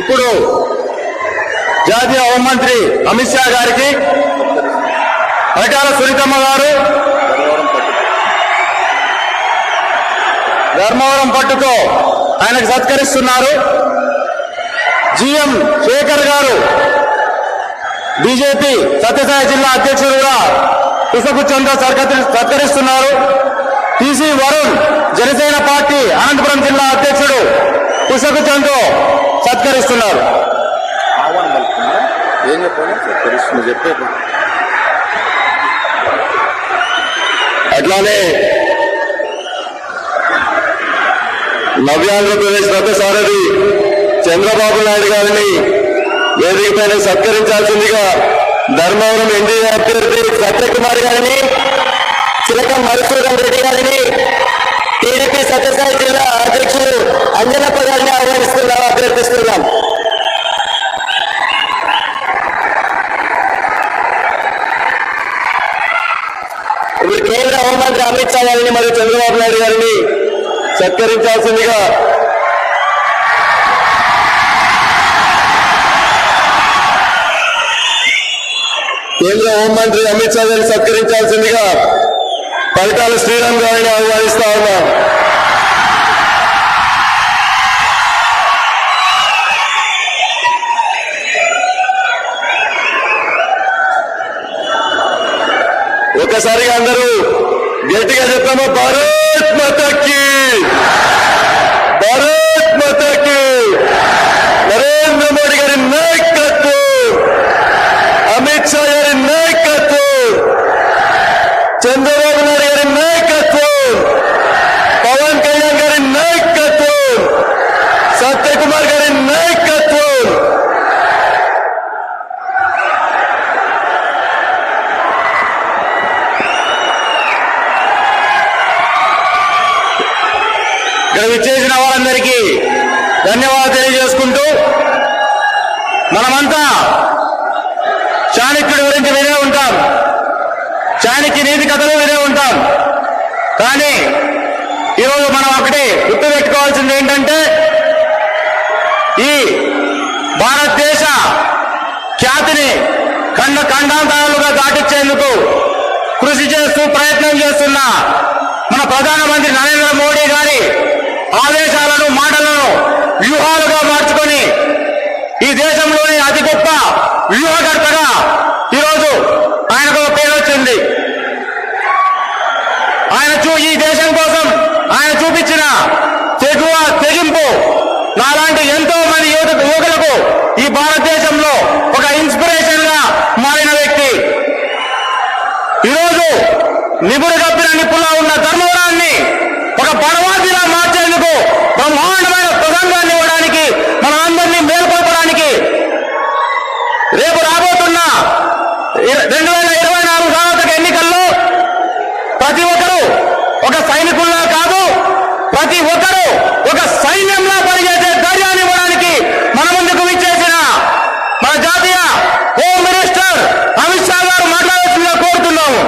ఇప్పుడు జాతీయ హోంమంత్రి అమిత్ షా గారికి పరిటాల సునీతమ్మ గారు ధర్మవరం పట్టుతో ఆయనకు సత్కరిస్తున్నారు. జిఎం శేఖర్ గారు బీజేపీ సత్యసాయి జిల్లా అధ్యక్షుడుగా పుష్పగుచ్చంతో సత్కరిస్తున్నారు. T C Varun Janasena party Anantapuram జిల్లా అధ్యక్షుడు పుష్పగుచ్చంతో సత్కరిస్తున్నారు. ఆహ్వానం పలుకుతున్నారా ఏం చెప్పాలి? చెప్పే. అట్లానే నవ్యాంధ్రప్రదేశ్ రథ సారథి చంద్రబాబు నాయుడు గారిని వేదిక పైన సత్కరించాల్సిందిగా ధర్మవరం ఎన్డీఏ అభ్యర్థి సత్యకుమార్ గారిని చిలక మధుసూదన్ రెడ్డి గారిని టీడీపీ సత్యసాయి జిల్లా అధ్యక్షుడు అంజనప్ప గారిని ఆహ్వానిస్తున్నాం అభ్యర్థిస్తున్నాం ఇప్పుడు కేంద్ర హోంమంత్రి అమిత్ షా గారిని మరియు చంద్రబాబు నాయుడు గారిని సత్కరించాల్సిందిగా కేంద్ర హోంమంత్రి అమిత్ షా గారిని సత్కరించాల్సిందిగా పరిటాల శ్రీరామ్ గారిని ఆహ్వానిస్తా ఉన్నాం. ఒక్కసారిగా అందరూ గట్టిగా చెప్తాము? భారత్ మతకి! భారత్ మతకి! నరేంద్ర మోడీ గారి నాయకత్వం! అమిత్ షా గారి నాయకత్వం చంద్రబాబు నాయుడు గారి నాయకత్వం పవన్ కళ్యాణ్ గారి నాయకత్వం సత్యకుమార్ గారి నాయకత్వం ఇక్కడ విచ్చేసిన వారందరికీ ధన్యవాదాలు తెలియజేసుకుంటూ మనమంతా చాణక్యుడి గురించి వినే ఉంటాం. చాణక్య నీతి కథలు వినే ఉంటాం. కానీ ఈరోజు మనం ఒకటి గుర్తు పెట్టుకోవాల్సింది ఏంటంటే ఈ భారతదేశ ఖ్యాతిని ఖండ ఖండాంతరాలుగా దాటించేందుకు కృషి చేస్తూ ప్రయత్నం చేస్తున్న మన ప్రధానమంత్రి నరేంద్ర ఆదేశాలను మాటలను వ్యూహాలుగా మార్చుకొని ఈ దేశంలోని అతి గొప్ప వ్యూహకర్తగా ఈరోజు ఆయనకు పేరు వచ్చింది. ఆయన చూ ఈ దేశం కోసం ఆయన చూపించిన తెగువ తెగింపు నాలాంటి ఎంతో మంది యువత యువకులకు ఈ భారతదేశంలో ఒక ఇన్స్పిరేషన్గా మారిన వ్యక్తి. ఈరోజు నిపుడు కప్పిన నిప్పులా ఉన్న ధర్మవరాన్ని ఒక పడవాదిలా మార్చేందుకు బ్రహ్మాండమైన ప్రసంగాన్ని ఇవ్వడానికి మన అందరినీ మేల్కొల్పడానికి రేపు రాబోతున్న రెండు వేల ఇరవై నాలుగు సార్వత్రిక ఎన్నికల్లో ప్రతి ఒక్కరూ ఒక సైనికుల్లా కాదు ప్రతి ఒక్క ఒక సైన్యంలా పనిచేసే ధైర్యాన్ని ఇవ్వడానికి మన ముందుకు విచ్చేసిన మన జాతీయ హోమ్ మినిస్టర్ అమిత్ షా గారు మాట్లాడాల్సిందిగా కోరుతున్నాము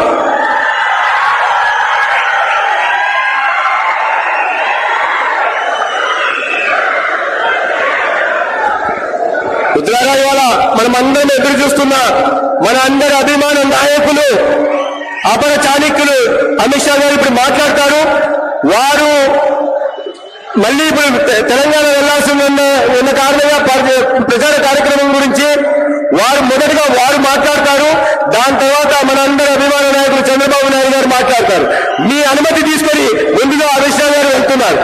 ద్వారా ఇవాళ మనం అందరం ఎదురు చూస్తున్న మన అందరి అభిమాన నాయకులు అపర చాణక్యులు అమిత్ షా గారు ఇప్పుడు మాట్లాడతారు. వారు మళ్ళీ ఇప్పుడు తెలంగాణ వెళ్ళాల్సి ఉన్న కారణంగా ప్రచార కార్యక్రమం గురించి వారు మొదటగా వారు మాట్లాడతారు. దాని తర్వాత మన అందరి అభిమాన నాయకులు చంద్రబాబు నాయుడు గారు మాట్లాడతారు. మీ అనుమతి తీసుకొని ముందుగా అమిత్ షా గారు వెళ్తున్నారు.